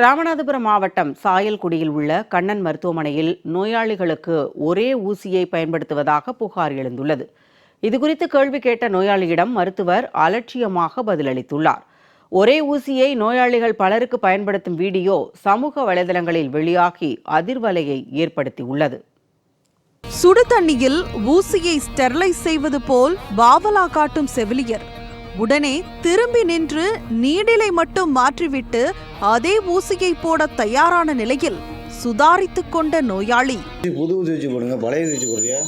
ராமநாதபுரம் மாவட்டம் சாயல்குடியில் உள்ள கண்ணன் மருத்துவமனையில் நோயாளிகளுக்கு ஒரே ஊசியை பயன்படுத்துவதாக புகார் எழுந்துள்ளது. இதுகுறித்து கேள்வி கேட்ட நோயாளியிடம் மருத்துவர் அலட்சியமாக பதிலளித்துள்ளார். ஒரே ஊசியை நோயாளிகள் பலருக்கு பயன்படுத்தும் வீடியோ சமூக வலைதளங்களில் வெளியாகி அதிர்வலையை ஏற்படுத்தியுள்ளது. சுடு தண்ணியில் ஊசியை ஸ்டெர்லைஸ் செய்வது போல் பாவலா காட்டும் செவிலியர் உடனே திரும்பி நின்று நீடிலை மட்டும் மாற்றிவிட்டு அதே ஊசியை போட தயாரான நிலையில் சுதாரித்துக் கொண்ட நோயாளி. புது ஊசி வச்சு போடுங்க. பழைய ஊசி போடுறியா?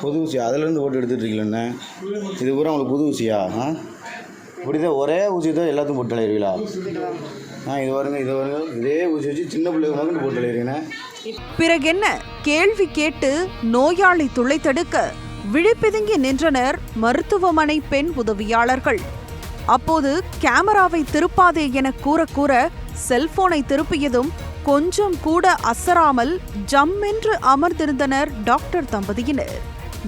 புது ஊசி. அதுலேருந்து போட்டு எடுத்துட்டு இருக்கீங்களே இது பூரா உங்களுக்கு புது ஊசியா? ஆ? இப்படி தான் ஒரே ஊசி தான் எல்லாத்தையும் போட்டு அலையிருவீங்களா ஆ இது வருங்க இது வருங்க இதே ஊசி வச்சு சின்ன பிள்ளைங்க போட்டு அலையிருங்கண்ணே பிறகென்ன கேள்வி கேட்டு நோயாளி துளைத்தெடுக்க விழிப்பிதுங்கி நின்றனர் மருத்துவமனை பெண் உதவியாளர்கள். அப்போது கேமராவை திருப்பாதே என கூற கூற செல்போனை திருப்பியதும் கொஞ்சம் கூட அசராமல் ஜம்மென்று அமர்ந்திருந்தனர் டாக்டர் தம்பதியினர்.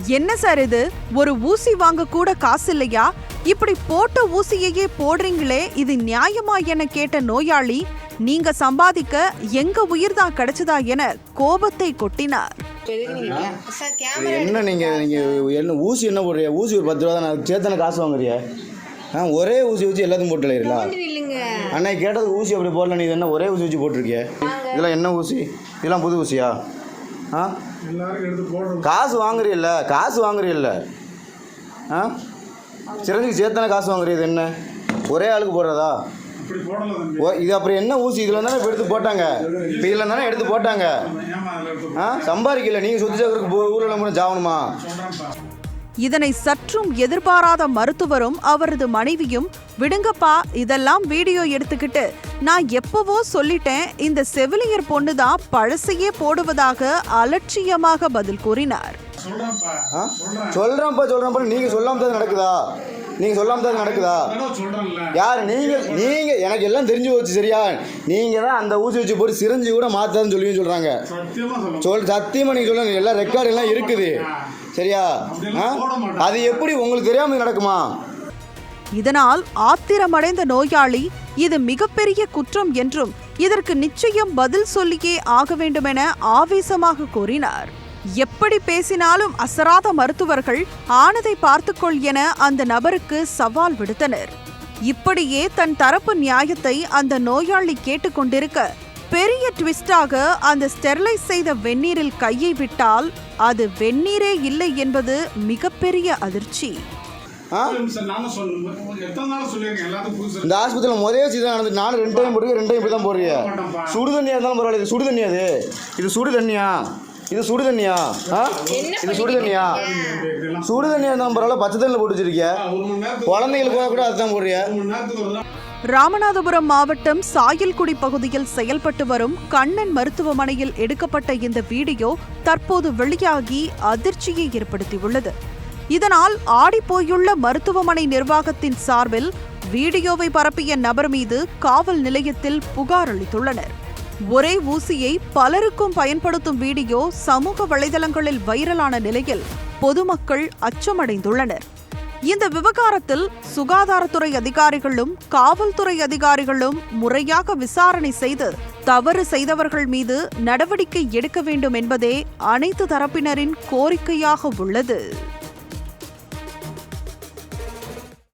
என்ன சார் இது? ஒரு ஊசி வாங்க கூட காசில்லையா? இப்படி போட்ட ஊசியையே போடுறீங்களே இது நியாயமா? என கேட்ட நோயாளி நீங்க சம்பாதிக்க எங்க உயிர்தான் கிடைச்சதா? என கோபத்தை கொட்டினார். என்ன? நீங்கள் நீங்கள் என்ன ஊசி என்ன போடுறியா ஊசி ஒரு பத்து ரூபா தான் சேர்த்தான காசு வாங்குறியா ஆ ஒரே ஊசி வச்சு எல்லாத்தையும் போட்டு அலையிருங்களா கேமரா இல்லைங்க அன்னைக்கு கேட்டது ஊசி அப்படி போடல நீ என்ன ஒரே ஊசி வச்சு போட்டிருக்கிய? இதெல்லாம் என்ன ஊசி? இதெல்லாம் புது ஊசியா? ஆ? காசு வாங்குறியல்ல காசு வாங்குறியல்ல ஆ? சிரஞ்சிக்கு சேர்த்தானே காசு வாங்குறிய இது என்ன? ஒரே ஆளுக்கு போடுறதா? இது அப்புறம் என்ன ஊசி? இதில் தானே எடுத்து போட்டாங்க. இப்போ இதில் தானே எடுத்து போட்டாங்க. ஆ சம்பாதிக்கல. நீங்கள் சுற்றி சேர்க்கறதுக்கு ஊரில் கூட ஜாவணுமா? இதனை சற்றும் எதிர்பாராத மருத்துவரும் அவரது மனைவியும் விடுங்கப்பா இதெல்லாம் வீடியோ எடுத்துக்கிட்டு நான் எப்பவோ சொல்லிட்டேன் இந்த செவிலியர் பொண்ணுதான் பழசையே போடுவதாக அலட்சியமாக பதில் கூறினார். ஆ? சொல்கிறேன்ப்பா சொல்கிறேன்ப்பா நீங்கள் சொல்லாம தான் நடக்குதா? நீங்கள் சொல்லாம தான் நடக்குதா? யார் நீங்கள் நீங்கள் எனக்கு எல்லாம் தெரிஞ்சு போச்சு சரியா? நீங்கள் தான் அந்த ஊசி வச்சு போட்டு சிரஞ்சி கூட மாற்றாதுன்னு சொல்லி சொல்கிறாங்க சொல் சத்தியமாக நீங்கள் சொல்லுங்க. எல்லாம் ரெக்கார்டு எல்லாம் இருக்குது. சரியா? ஆ? அது எப்படி உங்களுக்கு தெரியாமல் நடக்குமா? இதனால் ஆத்திரமடைந்த நோயாளி இது மிகப்பெரிய குற்றம் என்றும் இதற்கு நிச்சயம் பதில் சொல்லியே ஆக வேண்டுமென ஆவேசமாக கூறினார். எப்படி பேசினாலும் அசராத மருத்துவர்கள் ஆனதை பார்த்துக்கொள் என அந்த நபருக்கு சவால் விடுத்தனர். இப்படியே தன் தரப்பு நியாயத்தை அந்த நோயாளி கேட்டுக்கொண்டிருக்க பெரிய ட்விஸ்டாக அந்த ஸ்டெர்லைஸ் செய்த வெந்நீரில் கையை விட்டால் அது வெந்நீரே இல்லை என்பது மிகப்பெரிய அதிர்ச்சி. இந்த ஹாஸ்பிட்டலில் முதல் தான் நடந்து நானும் ரெண்டு டைம் போடுறேன் ரெண்டு டைம் இப்படி தான் போடுறீங்க. சுடு தண்ணியாக இருந்தாலும் பரவாயில்ல இது சுடு தண்ணி அது இது சுடு தண்ணியா? இது சுடு தண்ணியா ஆ இது சுடு தண்ணியா சுடு தண்ணியாக இருந்தாலும் பரவாயில்ல பச்சை தண்ணியில் போட்டு வச்சிருக்கிய? குழந்தைங்களுக்கு கூட அதுதான் போடுறிய? ராமநாதபுரம் மாவட்டம் சாயல்குடி பகுதியில் செயல்பட்டு வரும் கண்ணன் மருத்துவமனையில் எடுக்கப்பட்ட இந்த வீடியோ தற்போது வெளியாகி அதிர்ச்சியை ஏற்படுத்தியுள்ளது. இதனால் ஆடிப்போயுள்ள மருத்துவமனை நிர்வாகத்தின் சார்பில் வீடியோவை பரப்பிய நபர் மீது காவல் நிலையத்தில் புகார் அளித்துள்ளனர். ஒரே ஊசியை பலருக்கும் பயன்படுத்தும் வீடியோ சமூக வலைதளங்களில் வைரலான நிலையில் பொதுமக்கள் அச்சமடைந்துள்ளனர். இந்த விவகாரத்தில் சுகாதாரத்துறை அதிகாரிகளும் காவல்துறை அதிகாரிகளும் முறையாக விசாரணை செய்து தவறு செய்தவர்கள் மீது நடவடிக்கை எடுக்க வேண்டும் என்பதே அனைத்து தரப்பினரின் கோரிக்கையாக உள்ளது.